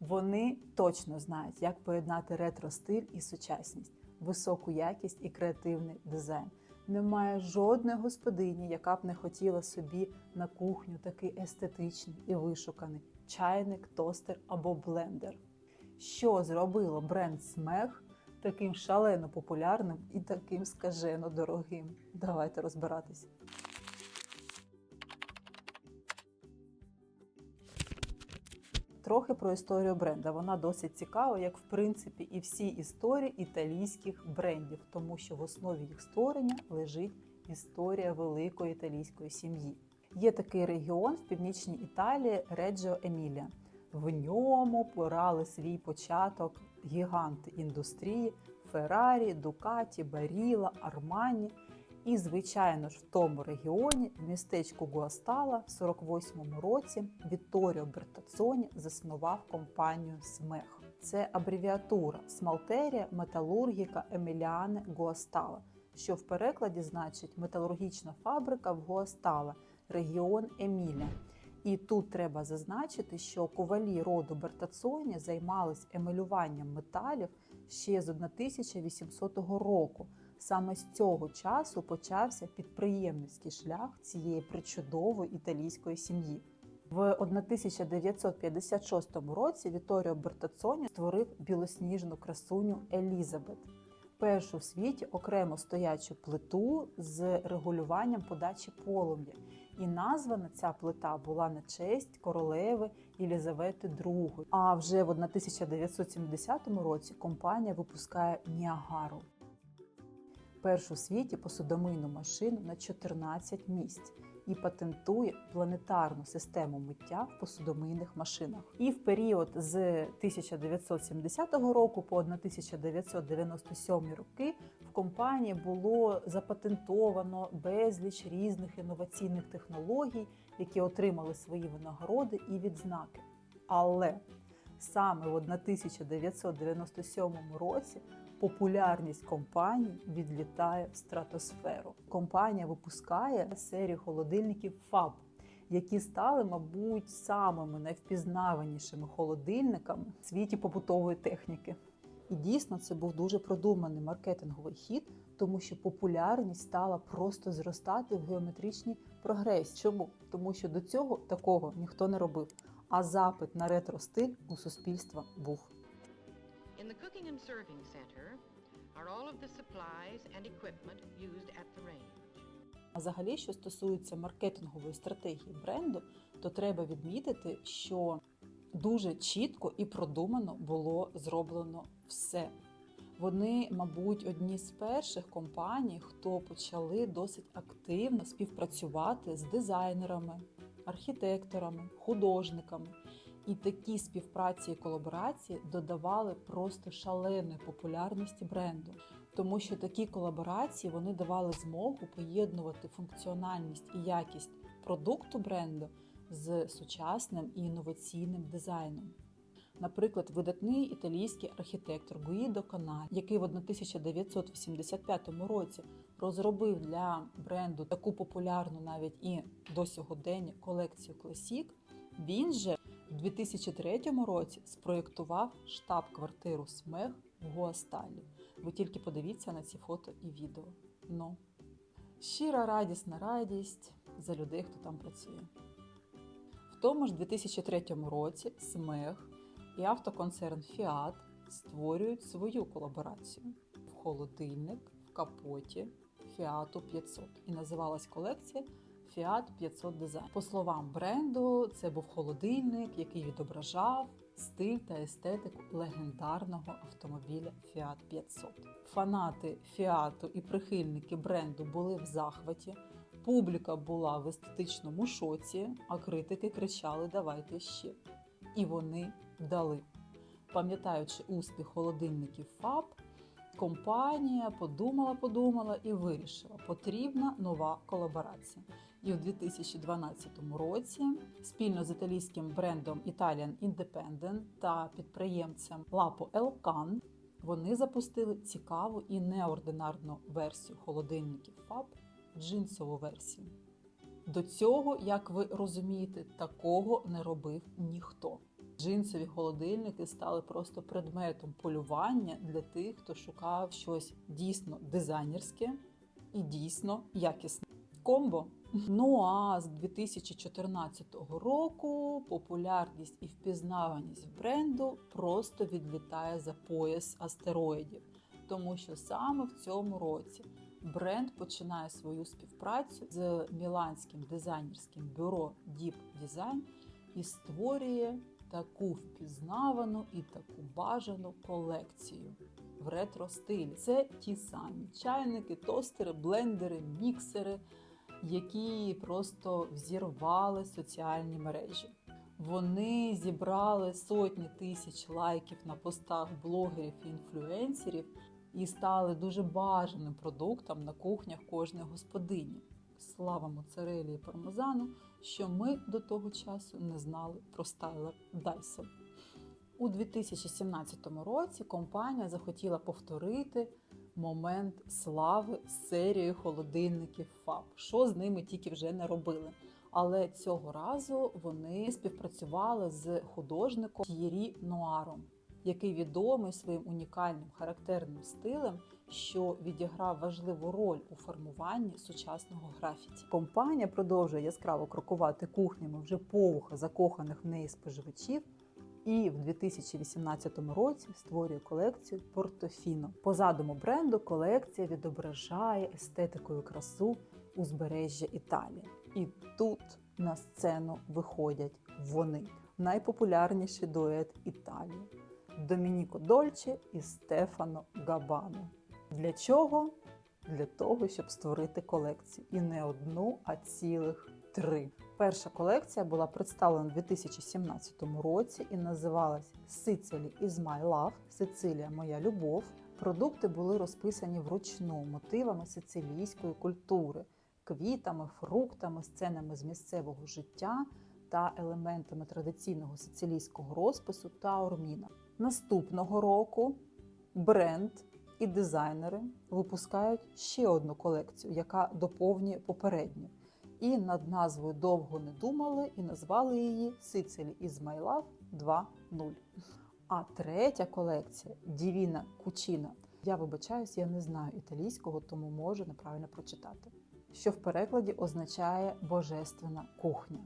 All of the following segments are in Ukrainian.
Вони точно знають, як поєднати ретро-стиль і сучасність, високу якість і креативний дизайн. Немає жодної господині, яка б не хотіла собі на кухню такий естетичний і вишуканий чайник, тостер або блендер. Що зробило бренд Смех таким шалено популярним і таким скажено дорогим? Давайте розбиратись. Трохи про історію бренда. Вона досить цікава, як в принципі і всі історії італійських брендів, тому що в основі їх створення лежить історія великої італійської сім'ї. Є такий регіон в північній Італії Реджо Емілія. В ньому порали свій початок гіганти індустрії Феррарі, Дукаті, Баріла, Армані. І, звичайно ж, в тому регіоні, в містечку Гуастала, в 48-му році Вітторіо Бертацоні заснував компанію СМЕХ. Це абревіатура Смалтерія Металургіка Еміліане Гуастала, що в перекладі значить металургічна фабрика в Гуастала, регіон Емілія. І тут треба зазначити, що ковалі роду Бертацоні займались емалюванням металів ще з 1800 року. Саме з цього часу почався підприємницький шлях цієї причудової італійської сім'ї. В 1956 році Віторіо Бертацоні створив білосніжну красуню Елізабет, першу в світі окремо стоячу плиту з регулюванням подачі полум'я. І названа ця плита була на честь королеви Єлізавети II. А вже в 1970 році компанія випускає Ніагару першу в світі посудомийну машину на 14 місць і патентує планетарну систему миття в посудомийних машинах. І в період з 1970 року по 1997 роки в компанії було запатентовано безліч різних інноваційних технологій, які отримали свої винагороди і відзнаки. Але саме в 1997 році популярність компанії відлітає в стратосферу. Компанія випускає серію холодильників FAB, які стали, мабуть, самими найвпізнаванішими холодильниками в світі побутової техніки. І дійсно це був дуже продуманий маркетинговий хід, тому що популярність стала просто зростати в геометричній прогресії. Чому? Тому що до цього такого ніхто не робив. А запит на ретро-стиль у суспільства був. In the cooking and serving center are all of the supplies and equipment used at the range. А взагалі, що стосується маркетингової стратегії бренду, то треба відмітити, що дуже чітко і продумано було зроблено все. Вони, мабуть, одні з перших компаній, хто почали досить активно співпрацювати з дизайнерами, архітекторами, художниками. І такі співпраці і колаборації додавали просто шаленої популярності бренду, тому що такі колаборації вони давали змогу поєднувати функціональність і якість продукту бренду з сучасним і інноваційним дизайном. Наприклад, видатний італійський архітектор Гуїдо Каналь, який в 1985 році розробив для бренду таку популярну навіть і до сьогодення колекцію Класік, він же в 2003 році спроєктував штаб-квартиру СМЕХ в Гуасталі. Ви тільки подивіться на ці фото і відео. Ну, щира радісна радість за людей, хто там працює. В тому ж 2003 році СМЕХ і автоконцерн Fiat створюють свою колаборацію в холодильник в капоті Fiat 500. І називалась колекція Fiat 500 Design. По словам бренду, це був холодильник, який відображав стиль та естетику легендарного автомобіля Fiat 500. Фанати Fiat і прихильники бренду були в захваті. Публіка була в естетичному шоці, а критики кричали Давайте ще. І вони дали. Пам'ятаючи успіх холодильників ФАБ, компанія подумала, подумала і вирішила, потрібна нова колаборація. І в 2012 році спільно з італійським брендом Italian Independent та підприємцем Lapo Elcan вони запустили цікаву і неординарну версію холодильників ФАБ джинсову версію. До цього, як ви розумієте, такого не робив ніхто. Джинсові холодильники стали просто предметом полювання для тих, хто шукав щось дійсно дизайнерське і дійсно якісне. Комбо. Ну а з 2014 року популярність і впізнаваність бренду просто відлітає за пояс астероїдів, тому що саме в цьому році бренд починає свою співпрацю з міланським дизайнерським бюро Deep Design і створює таку впізнавану і таку бажану колекцію в ретро стилі. Це ті самі чайники, тостери, блендери, міксери, які просто взірвали соціальні мережі. Вони зібрали сотні тисяч лайків на постах блогерів і інфлюенсерів і стали дуже бажаним продуктом на кухнях кожної господині. Слава моцарелі і пармезану, що ми до того часу не знали про стайлер Dyson. У 2017 році компанія захотіла повторити момент слави з серією холодильників ФАБ, що з ними тільки вже не робили. Але цього разу вони співпрацювали з художником Т'єрі Нуаром, який відомий своїм унікальним характерним стилем, що відіграв важливу роль у формуванні сучасного графіті. Компанія продовжує яскраво крокувати кухнями вже повуха закоханих в неї споживачів. І в 2018 році створює колекцію Портофіно. По задуму бренду колекція відображає естетикою красу узбережжя Італії. І тут на сцену виходять вони найпопулярніший дует Італії Домініко Дольче і Стефано Габано. Для чого? Для того, щоб створити колекцію. І не одну, а цілих три. Перша колекція була представлена у 2017 році і називалась Sicily is my love Сицилія моя любов. Продукти були розписані вручну мотивами сицилійської культури, квітами, фруктами, сценами з місцевого життя та елементами традиційного сицилійського розпису та орміна. Наступного року бренд і дизайнери випускають ще одну колекцію, яка доповнює попередню. І над назвою довго не думали і назвали її is my love 2.0. А третя колекція Дівіна Кучіна. Я вибачаюсь, я не знаю італійського, тому можу неправильно прочитати. Що в перекладі означає божественна кухня.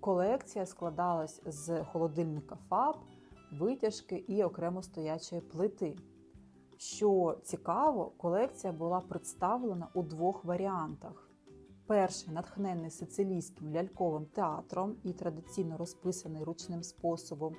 Колекція складалась з холодильника ФАБ, витяжки і окремо стоячої плити. Що цікаво, колекція була представлена у двох варіантах. Перший натхнений сицилійським ляльковим театром і традиційно розписаний ручним способом,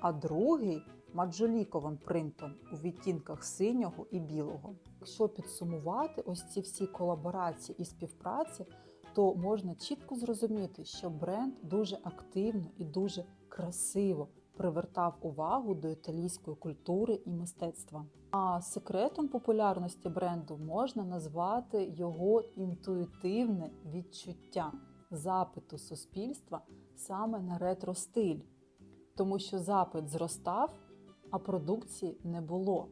а другий маджоліковим принтом у відтінках синього і білого. Якщо підсумувати ось ці всі колаборації і співпраці, то можна чітко зрозуміти, що бренд дуже активно і дуже красиво привертав увагу до італійської культури і мистецтва. А секретом популярності бренду можна назвати його інтуїтивне відчуття запиту суспільства саме на ретро-стиль, тому що запит зростав, а продукції не було.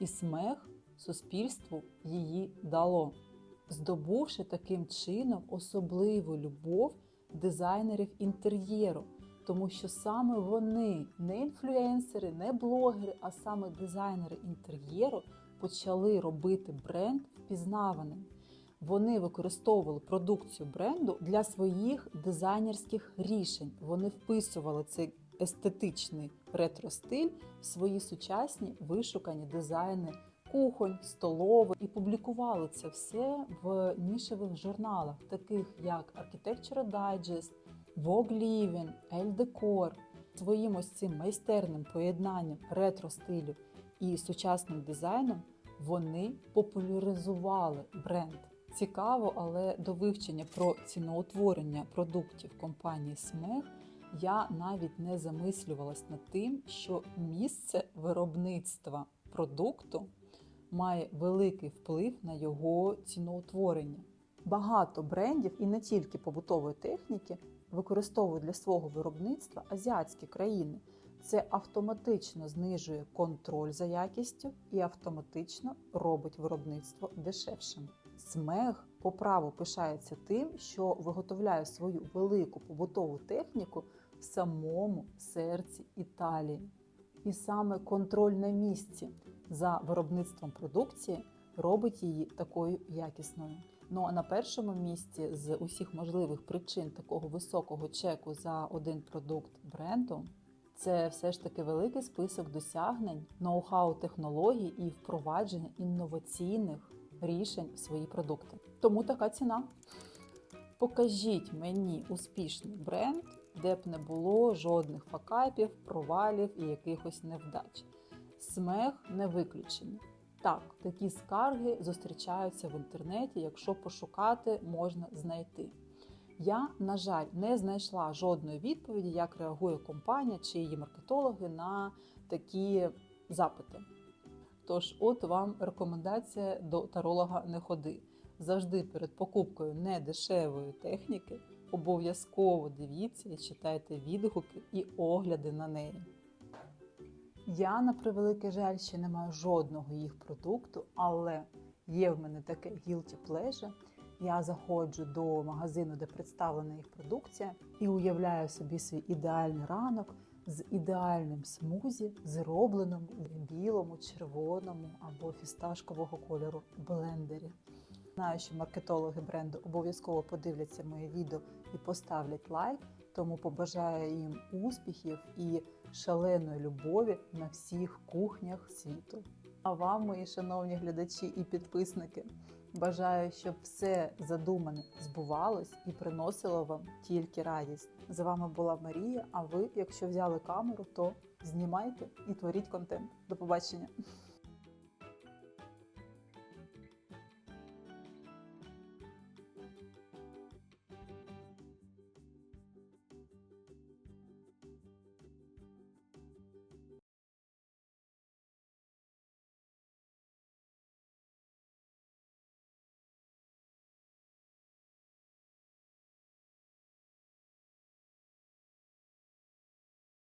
І смех суспільству її дало, здобувши таким чином особливу любов дизайнерів інтер'єру тому що саме вони, не інфлюенсери, не блогери, а саме дизайнери інтер'єру почали робити бренд впізнаваним. Вони використовували продукцію бренду для своїх дизайнерських рішень. Вони вписували цей естетичний ретро-стиль в свої сучасні вишукані дизайни кухонь, столови і публікували це все в нішевих журналах, таких як Architecture Digest, Elle Decor. Своїм ось цим майстерним поєднанням ретро-стилю і сучасним дизайном вони популяризували бренд. Цікаво, але до вивчення про ціноутворення продуктів компанії Смех я навіть не замислювалась над тим, що місце виробництва продукту має великий вплив на його ціноутворення. Багато брендів і не тільки побутової техніки використовують для свого виробництва азіатські країни. Це автоматично знижує контроль за якістю і автоматично робить виробництво дешевшим. Смех по праву пишається тим, що виготовляє свою велику побутову техніку в самому серці Італії. І саме контроль на місці за виробництвом продукції робить її такою якісною. Ну а на першому місці з усіх можливих причин такого високого чеку за один продукт бренду це все ж таки великий список досягнень, ноу-хау технологій і впровадження інноваційних рішень в свої продукти. Тому така ціна. Покажіть мені успішний бренд, де б не було жодних факапів, провалів і якихось невдач. Смех не виключення. Так, такі скарги зустрічаються в інтернеті, якщо пошукати, можна знайти. Я, на жаль, не знайшла жодної відповіді, як реагує компанія чи її маркетологи на такі запити. Тож, от вам рекомендація до таролога не ходи. Завжди перед покупкою недешевої техніки обов'язково дивіться і читайте відгуки і огляди на неї. Я, на превеликий жаль, ще не маю жодного їх продукту, але є в мене таке guilty pleasure. Я заходжу до магазину, де представлена їх продукція, і уявляю собі свій ідеальний ранок з ідеальним смузі, зробленим в білому, червоному або фісташкового кольору блендері. Знаю, що маркетологи бренду обов'язково подивляться моє відео і поставлять лайк, тому побажаю їм успіхів і шаленої любові на всіх кухнях світу. А вам, мої шановні глядачі і підписники, бажаю, щоб все задумане збувалось і приносило вам тільки радість. З вами була Марія. А ви, якщо взяли камеру, то знімайте і творіть контент. До побачення!